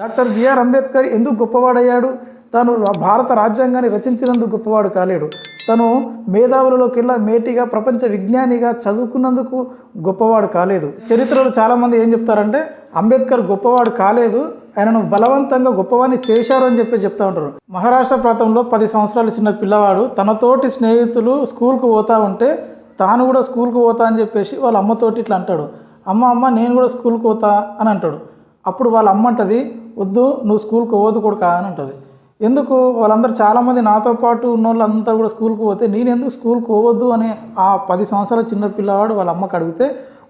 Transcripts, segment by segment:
Doctor BR Ambedkar ఎందుకు గొప్పవాడయ్యాడు? తాను భారత రాజ్యాంగాన్ని రచించినందుకు గొప్పవాడు కాలేడు. తను మేధావులలోకెల్లా మేటిగా ప్రపంచ విజ్ఞానిగా చదువుకున్నందుకు గొప్పవాడు కాలేదు. చరిత్రలో చాలామంది ఏం చెప్తారంటే అంబేద్కర్ గొప్పవాడు కాలేదు ఆయనను బలవంతంగా గొప్పవాడిని చేశారు అని చెప్పి చెప్తా ఉంటారు. మహారాష్ట్ర ప్రాంతంలో పది సంవత్సరాల చిన్న పిల్లవాడు తనతోటి స్నేహితులు స్కూల్కు పోతా ఉంటే తాను కూడా స్కూల్కి పోతా అని చెప్పేసి వాళ్ళ అమ్మతోటి ఇట్లా అంటాడు. అమ్మ అమ్మ నేను కూడా స్కూల్కి పోతా అని అంటాడు. అప్పుడు వాళ్ళ అమ్మ అంటది వద్దు నువ్వు స్కూల్కి పోదు కొడుక అని ఉంటుంది ఎందుకు? వాళ్ళందరూ చాలామంది నాతో పాటు ఉన్న వాళ్ళంతా కూడా స్కూల్కి పోతే నేను ఎందుకు స్కూల్కి పోవద్దు అని ఆ పది సంవత్సరాల చిన్న పిల్లవాడు వాళ్ళ అమ్మకి అడిగితే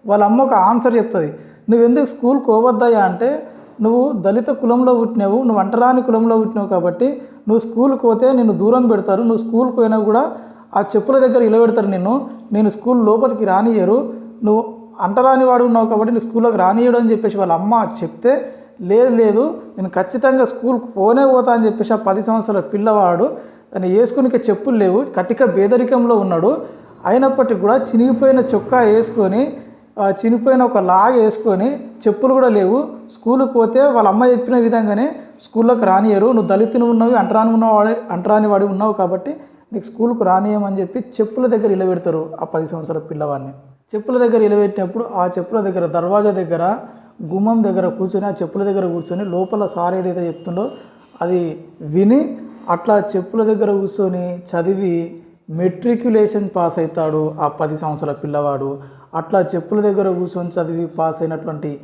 వాళ్ళ అమ్మ ఒక ఆన్సర్ చెప్తుంది. నువ్వు ఎందుకు స్కూల్కి పోవద్దయ్యా? అంటే నువ్వు దళిత కులంలో పుట్టినావు నువ్వు అంటరాని కులంలో పుట్టినావు కాబట్టి నువ్వు స్కూల్కి పోతే నిన్ను దూరం పెడతారు నువ్వు స్కూల్కి పోయినా కూడా ఆ చెప్పుల దగ్గర ఇలబెడతారు నిన్ను నేను స్కూల్ లోపలికి రానియరు నువ్వు అంటరాని వాడు ఉన్నావు కాబట్టి నీకు స్కూల్లోకి రానియడు అని చెప్పేసి వాళ్ళ అమ్మ చెప్తే లేదు లేదు నేను ఖచ్చితంగా స్కూల్కి పోనే పోతా అని చెప్పేసి ఆ పది సంవత్సరాల పిల్లవాడు దాన్ని వేసుకునికే చెప్పులు లేవు కటిక బేదరికంలో ఉన్నాడు. అయినప్పటికీ కూడా చినిగిపోయిన చొక్కా వేసుకొని చినిపోయిన ఒక లాగ వేసుకొని చెప్పులు కూడా లేవు. స్కూల్కి పోతే వాళ్ళ అమ్మ చెప్పిన విధంగానే స్కూల్లోకి రానియరు నువ్వు దళితుని ఉన్నావు అంటరాని ఉన్నవాడు అంటరాని వాడి ఉన్నావు కాబట్టి నీకు స్కూల్కి రానియమని చెప్పి చెప్పుల దగ్గర ఇలబెడతారు ఆ పది సంవత్సరాల పిల్లవాడిని. చెప్పుల దగ్గర ఇలబెట్టినప్పుడు ఆ చెప్పుల దగ్గర దర్వాజా దగ్గర గుమ్మం దగ్గర కూర్చొని ఆ చెప్పుల దగ్గర కూర్చొని లోపల సార్ ఏదైతే చెప్తుండో అది విని అట్లా చెప్పుల దగ్గర కూర్చొని చదివి మెట్రిక్యులేషన్ పాస్ అవుతాడు ఆ పది సంవత్సరాల పిల్లవాడు. అట్లా చెప్పుల దగ్గర కూర్చొని చదివి పాస్ అయినటువంటి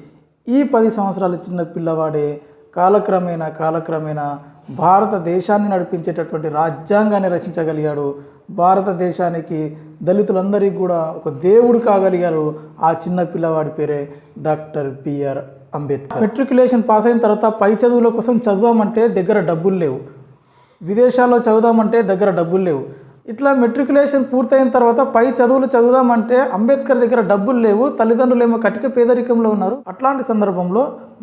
ఈ పది సంవత్సరాల చిన్న పిల్లవాడే కాలక్రమేణా కాలక్రమేణా భారతదేశాన్ని నడిపించేటటువంటి రాజ్యాంగాన్ని రచించగలిగాడు. భారతదేశానికి దళితులందరికీ కూడా ఒక దేవుడు కాగలిగారు ఆ చిన్న పిల్లవాడి పేరే doctor BR Ambedkar. Matriculation pass అయిన తర్వాత పై చదువుల కోసం చదువుదామంటే దగ్గర డబ్బులు లేవు. విదేశాల్లో చదువుదామంటే దగ్గర డబ్బులు లేవు. ఇట్లా మెట్రికులేషన్ పూర్తయిన తర్వాత పై చదువులు చదువుదామంటే అంబేద్కర్ దగ్గర డబ్బులు లేవు తల్లిదండ్రులు ఏమో కటిక పేదరికంలో ఉన్నారు. అట్లాంటి సందర్భంలో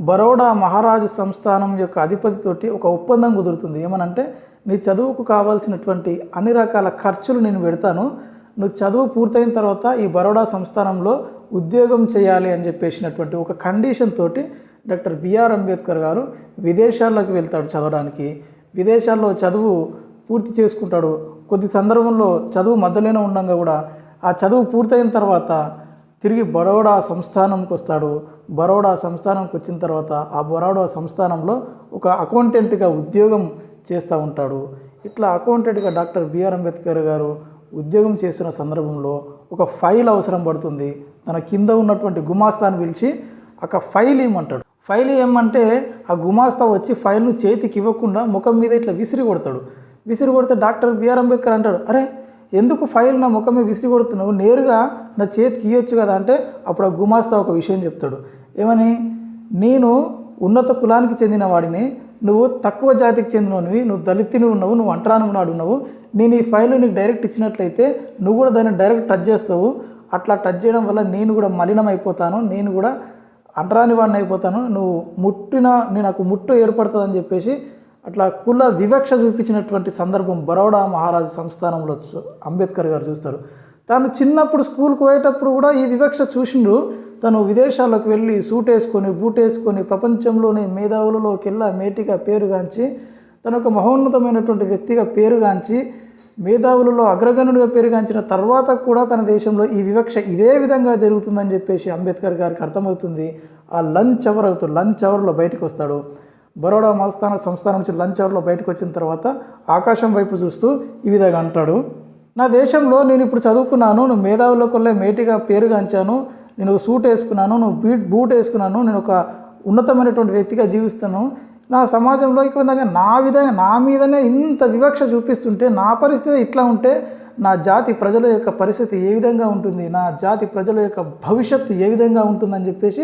బరోడా మహారాజు సంస్థానం యొక్క అధిపతితోటి ఒక ఒప్పందం కుదురుతుంది. ఏమనంటే నీ చదువుకు కావాల్సినటువంటి అన్ని రకాల ఖర్చులు నేను పెడతాను. నువ్వు చదువు పూర్తయిన తర్వాత ఈ బరోడా సంస్థానంలో ఉద్యోగం చేయాలి అని చెప్పేసినటువంటి ఒక కండిషన్ తోటి డాక్టర్ బిఆర్ అంబేద్కర్ గారు విదేశాల్లోకి వెళ్తాడు చదవడానికి. విదేశాల్లో చదువు పూర్తి చేసుకుంటాడు. కొద్ది సందర్భంలో చదువు మధ్యలోనే ఉండగా కూడా ఆ చదువు పూర్తయిన తర్వాత తిరిగి బరోడా సంస్థానంకి వస్తాడు. బరోడా సంస్థానంకి వచ్చిన తర్వాత ఆ బరోడా సంస్థానంలో ఒక అకౌంటెంట్గా ఉద్యోగం చేస్తూ ఉంటాడు. ఇట్లా అకౌంటెంట్గా డాక్టర్ బిఆర్ అంబేద్కర్ గారు ఉద్యోగం చేస్తున్న సందర్భంలో ఒక ఫైల్ అవసరం పడుతుంది. తన కింద ఉన్నటువంటి గుమాస్తాను పిలిచి ఒక ఫైల్ ఇవ్వమంటాడు. ఫైల్ ఏమంటే ఆ గుమాస్తా వచ్చి ఫైల్ను చేతికి ఇవ్వకుండా ముఖం మీద ఇట్లా విసిరి కొడతాడు. విసిరి కొడితే డాక్టర్ బిఆర్ అంబేద్కర్ అంటాడు. అరే ఎందుకు ఫైల్ నా ముఖం మీద విసిరి కొడుతున్నావు నేరుగా నా చేతికి ఇవ్వచ్చు కదా అంటే అప్పుడు ఆ గుమాస్తా ఒక విషయం చెప్తాడు. ఏమని? నేను ఉన్నత కులానికి చెందిన వాడిని నువ్వు తక్కువ జాతికి చెందినవి నువ్వు దళితుని ఉన్నావు నువ్వు అంటరాని నాడు ఉన్నావు. నేను ఈ ఫైల్ నీకు డైరెక్ట్ ఇచ్చినట్లయితే నువ్వు కూడా దాన్ని డైరెక్ట్ టచ్ చేస్తావు. అట్లా టచ్ చేయడం వల్ల నేను కూడా మలినం అయిపోతాను నేను కూడా అంటరాని వాడిని అయిపోతాను. నువ్వు ముట్టిన నేను నాకు ముట్టు ఏర్పడుతుందని చెప్పేసి అట్లా కుల వివక్ష చూపించినటువంటి సందర్భం బరోడా మహారాజు సంస్థానంలో చూ- అంబేద్కర్ గారు చూస్తారు. తాను చిన్నప్పుడు స్కూల్కి పోయేటప్పుడు కూడా ఈ వివక్ష చూసిండు. తను విదేశాలకు వెళ్ళి సూట్ వేసుకొని బూట్ వేసుకొని ప్రపంచంలోని మేధావులలోకెల్లా మేటిగా పేరుగాంచి తను ఒక మహోన్నతమైనటువంటి వ్యక్తిగా పేరుగాంచి మేధావులలో అగ్రగణుడిగా పేరుగాంచిన తర్వాత కూడా తన దేశంలో ఈ వివక్ష ఇదే విధంగా జరుగుతుందని చెప్పేసి అంబేద్కర్ గారికి అర్థమవుతుంది. ఆ లంచ్ అవర్ అవుతుంది లంచ్ అవర్లో బయటకు వస్తాడు బరోడా మస్తాన సంస్థానం నుంచి లంచ్ అవర్లో బయటకు వచ్చిన తర్వాత ఆకాశం వైపు చూస్తూ ఈ విధంగా అంటాడు. నా దేశంలో నేను ఇప్పుడు చదువుకున్నాను నువ్వు మేధావులకొల్లే మేటిగా పేరుగాంచాను నేను ఒక సూట్ వేసుకున్నాను నువ్వు బీట్ బూట్ వేసుకున్నాను నేను ఒక ఉన్నతమైనటువంటి వ్యక్తిగా జీవిస్తాను. నా సమాజంలో ఇక విధంగా నా విధంగా నా మీదనే ఇంత వివక్ష చూపిస్తుంటే నా పరిస్థితి ఇట్లా ఉంటే నా జాతి ప్రజల యొక్క పరిస్థితి ఏ విధంగా ఉంటుంది నా జాతి ప్రజల యొక్క భవిష్యత్తు ఏ విధంగా ఉంటుందని చెప్పేసి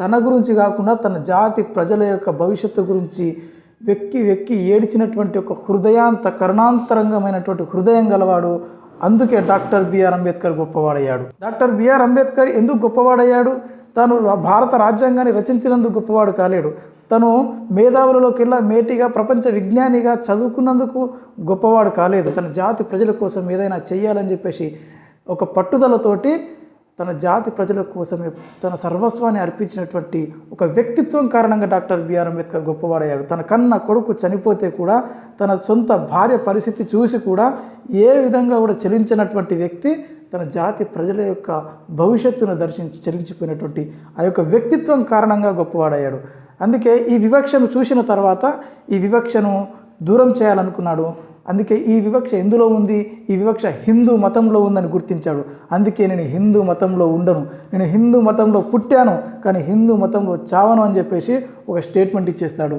తన గురించి కాకుండా తన జాతి ప్రజల యొక్క భవిష్యత్తు గురించి వెక్కి వెక్కి ఏడిచినటువంటి ఒక హృదయాంత కరుణాంతరంగమైనటువంటి హృదయం గలవాడు అందుకే డాక్టర్ బిఆర్ అంబేద్కర్ గొప్పవాడయ్యాడు. డాక్టర్ బిఆర్ అంబేద్కర్ ఎందుకు గొప్పవాడయ్యాడు? తాను భారత రాజ్యాంగాన్ని రచించినందుకు గొప్పవాడు కాలేడు. తను మేధావులలోకెల్లా మేటిగా ప్రపంచ విజ్ఞానిగా చదువుకున్నందుకు గొప్పవాడు కాలేదు. తన జాతి ప్రజల కోసం ఏదైనా చేయాలని చెప్పేసి ఒక పట్టుదలతోటి తన జాతి ప్రజల కోసమే తన సర్వస్వాన్ని అర్పించినటువంటి ఒక వ్యక్తిత్వం కారణంగా డాక్టర్ బిఆర్ అంబేద్కర్ గొప్పవాడయ్యాడు. తన కన్న కొడుకు చనిపోతే కూడా తన సొంత భార్య పరిస్థితి చూసి కూడా ఏ విధంగా కూడా చెలించినటువంటి వ్యక్తి తన జాతి ప్రజల యొక్క భవిష్యత్తును దర్శించి చెలించిపోయినటువంటి ఆ యొక్క వ్యక్తిత్వం కారణంగా గొప్పవాడయ్యాడు. అందుకే ఈ వివక్షను చూసిన తర్వాత ఈ వివక్షను దూరం చేయాలనుకున్నాడు. అందుకే ఈ వివక్ష ఎందులో ఉంది? ఈ వివక్ష హిందూ మతంలో ఉందని గుర్తించాడు. అందుకే నేను హిందూ మతంలో ఉండను. నేను హిందూ మతంలో పుట్టాను. కానీ హిందూ మతంలో చావను అని చెప్పేసి ఒక స్టేట్మెంట్ ఇచ్చేస్తాడు.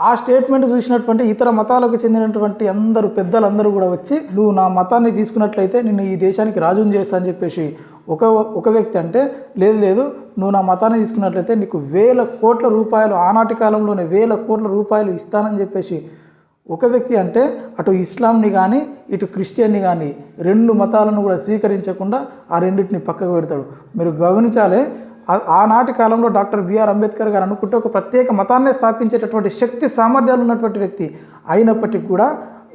ఆ స్టేట్మెంట్ చూసినటువంటి ఇతర మతాలకు చెందినటువంటి అందరూ పెద్దలందరూ కూడా వచ్చి నువ్వు నా మతాన్ని తీసుకున్నట్లయితే నిన్ను ఈ దేశానికి రాజుని చేస్తా అని చెప్పేసి ఒక ఒక వ్యక్తి అంటే లేదు లేదు నువ్వు నా మతాన్ని తీసుకున్నట్లయితే నీకు వేల కోట్ల రూపాయలు ఆనాటి కాలంలోనే వేల కోట్ల రూపాయలు ఇస్తానని చెప్పేసి ఒక వ్యక్తి అంటే అటు ఇస్లాంని కానీ ఇటు క్రిస్టియన్ని కానీ రెండు మతాలను కూడా స్వీకరించకుండా ఆ రెండింటిని పక్కకు పెడతాడు. మీరు గమనించాలి ఆనాటి కాలంలో డాక్టర్ బిఆర్ అంబేద్కర్ గారు అనుకుంటే ఒక ప్రత్యేక మతాన్నే స్థాపించేటటువంటి శక్తి సామర్థ్యాలు ఉన్నటువంటి వ్యక్తి అయినప్పటికీ కూడా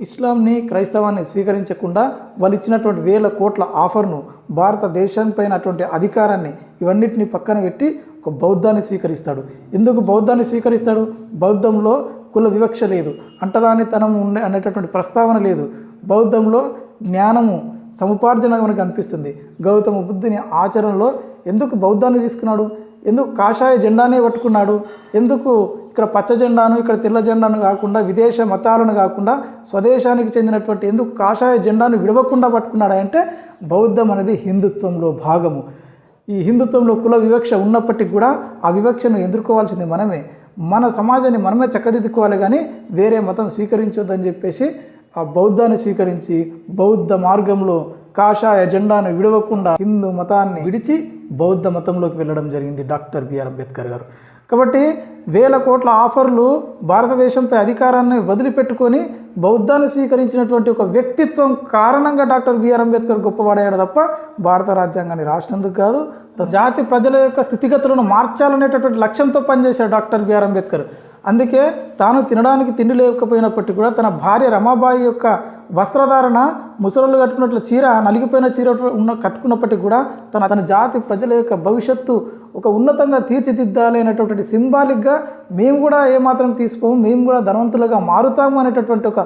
ఇస్లాంని క్రైస్తవాన్ని స్వీకరించకుండా వాళ్ళు ఇచ్చినటువంటి వేల కోట్ల ఆఫర్ను భారతదేశం పైన అటువంటి అధికారాన్ని ఇవన్నిటిని పక్కన పెట్టి ఒక బౌద్ధాన్ని స్వీకరిస్తాడు. ఎందుకు బౌద్ధాన్ని స్వీకరిస్తాడు? బౌద్ధంలో కుల వివక్ష లేదు. అంటరానితనం ఉండే అనేటటువంటి ప్రస్తావన లేదు. బౌద్ధంలో జ్ఞానము సముపార్జన మనకు అనిపిస్తుంది. గౌతమ బుద్ధుని ఆచరణలో ఎందుకు బౌద్ధాన్ని తీసుకున్నాడు? ఎందుకు కాషాయ జెండానే పట్టుకున్నాడు? ఎందుకు ఇక్కడ పచ్చ జెండాను ఇక్కడ తెల్ల జెండాను కాకుండా విదేశ మతాలను కాకుండా స్వదేశానికి చెందినటువంటి ఎందుకు కాషాయ జెండాను విడవకుండా పట్టుకున్నాడు అంటే బౌద్ధం అనేది హిందుత్వంలో భాగము. ఈ హిందుత్వంలో కుల వివక్ష ఉన్నప్పటికీ కూడా ఆ వివక్షను ఎదుర్కోవాల్సింది మనమే. మన సమాజాన్ని మనమే చక్కదిద్దుకోవాలి కానీ వేరే మతం స్వీకరించొద్దని చెప్పేసి ఆ బౌద్ధాన్ని స్వీకరించి బౌద్ధ మార్గంలో కాషాయ జెండాను విడవకుండా హిందూ మతాన్ని విడిచి బౌద్ధ మతంలోకి వెళ్ళడం జరిగింది డాక్టర్ బిఆర్ అంబేద్కర్ గారు. కాబట్టి వేల కోట్ల ఆఫర్లు భారతదేశంపై అధికారాన్ని వదిలిపెట్టుకొని బౌద్ధాన్ని స్వీకరించినటువంటి ఒక వ్యక్తిత్వం కారణంగా డాక్టర్ బిఆర్ అంబేద్కర్ గొప్పవాడయ్యాడు తప్ప భారత రాజ్యాంగాన్ని రాసినందుకు కాదు తన జాతి ప్రజల యొక్క స్థితిగతులను మార్చాలనేటటువంటి లక్ష్యంతో పనిచేశాడు డాక్టర్ బిఆర్ అంబేద్కర్. అందుకే తాను తినడానికి తిండి లేకపోయినప్పటికీ కూడా తన భార్య రమాబాయి యొక్క వస్త్రధారణ ముసలోళ్ళు కట్టుకున్నట్లు చీర నలిగిపోయిన చీర ఉన్న కట్టుకున్నప్పటికీ కూడా తన తన జాతి ప్రజల యొక్క భవిష్యత్తు ఒక ఉన్నతంగా తీర్చిదిద్దాలి అనేటటువంటి సింబాలిక్గా మేము కూడా ఏమాత్రం తీసుకోము మేము కూడా ధనవంతులుగా మారుతాము అనేటటువంటి ఒక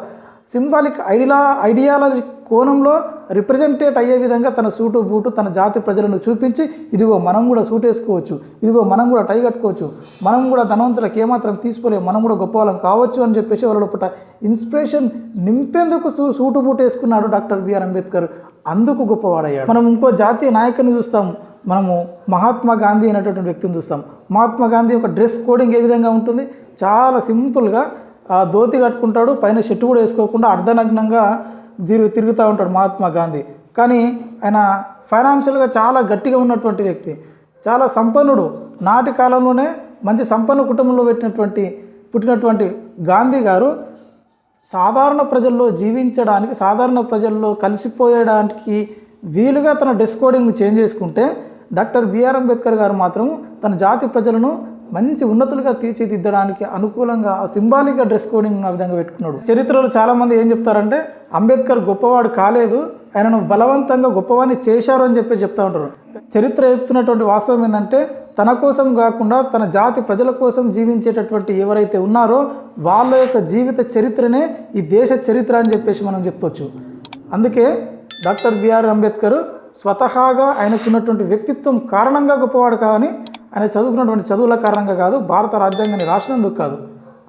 సింబాలిక్ ఐడియా ఐడియాలజీ కోణంలో రిప్రజెంటేట్ అయ్యే విధంగా తన సూటు బూటు తన జాతి ప్రజలను చూపించి ఇదిగో మనం కూడా సూట్ వేసుకోవచ్చు ఇదిగో మనం కూడా టై కట్టుకోవచ్చు మనం కూడా ధనవంతులకు ఏమాత్రం తీసుకోలేము మనం కూడా గొప్పవాళ్ళం కావచ్చు అని చెప్పేసి వాళ్ళ లోపల ఇన్స్పిరేషన్ నింపేందుకు సూ- సూటు బూటు వేసుకున్నాడు డాక్టర్ బిఆర్ అంబేద్కర్. అందుకు గొప్పవాడయ్యాడు. మనం ఇంకో జాతీయ నాయకుని చూస్తాం మనము మహాత్మా గాంధీ అనేటటువంటి వ్యక్తిని చూస్తాం. మహాత్మా గాంధీ యొక్క డ్రెస్ కోడింగ్ ఏ విధంగా ఉంటుంది? చాలా సింపుల్గా ఆ ధోతి కట్టుకుంటాడు పైన షర్ట్ కూడా వేసుకోకుండా అర్ధనగ్నంగా తిరుగు తిరుగుతూ ఉంటాడు మహాత్మా గాంధీ. కానీ ఆయన ఫైనాన్షియల్గా చాలా గట్టిగా ఉన్నటువంటి వ్యక్తి. చాలా సంపన్నుడు. నాటి కాలంలోనే మంచి సంపన్న కుటుంబంలో పెట్టినటువంటి పుట్టినటువంటి గాంధీ గారు సాధారణ ప్రజల్లో జీవించడానికి సాధారణ ప్రజల్లో కలిసిపోయడానికి వీలుగా తన డ్రెస్ చేంజ్ చేసుకుంటే డాక్టర్ బిఆర్ అంబేద్కర్ గారు మాత్రం తన జాతి ప్రజలను మంచి ఉన్నతులుగా తీర్చిదిద్దడానికి అనుకూలంగా సింబాలిక్గా డ్రెస్ కోడింగ్ ఆ విధంగా పెట్టుకున్నాడు. చరిత్రలో చాలామంది ఏం చెప్తారంటే అంబేద్కర్ గొప్పవాడు కాలేదు ఆయనను బలవంతంగా గొప్పవాడిని చేశారు అని చెప్పి చెప్తా ఉంటారు. చరిత్ర చెప్తున్నటువంటి వాస్తవం ఏంటంటే తన కోసం కాకుండా తన జాతి ప్రజల కోసం జీవించేటటువంటి ఎవరైతే ఉన్నారో వాళ్ళ యొక్క జీవిత చరిత్రనే ఈ దేశ చరిత్ర అని చెప్పేసి మనం చెప్పొచ్చు. అందుకే డాక్టర్ బిఆర్ అంబేద్కర్ స్వతహాగా ఆయనకున్నటువంటి వ్యక్తిత్వం కారణంగా గొప్పవాడు కావని ఆయన చదువుకున్నటువంటి చదువుల కారణంగా కాదు భారత రాజ్యాంగాన్ని రాసినందుకు కాదు.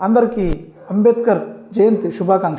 అందరికీ అంబేద్కర్ జయంతి శుభాకాంక్ష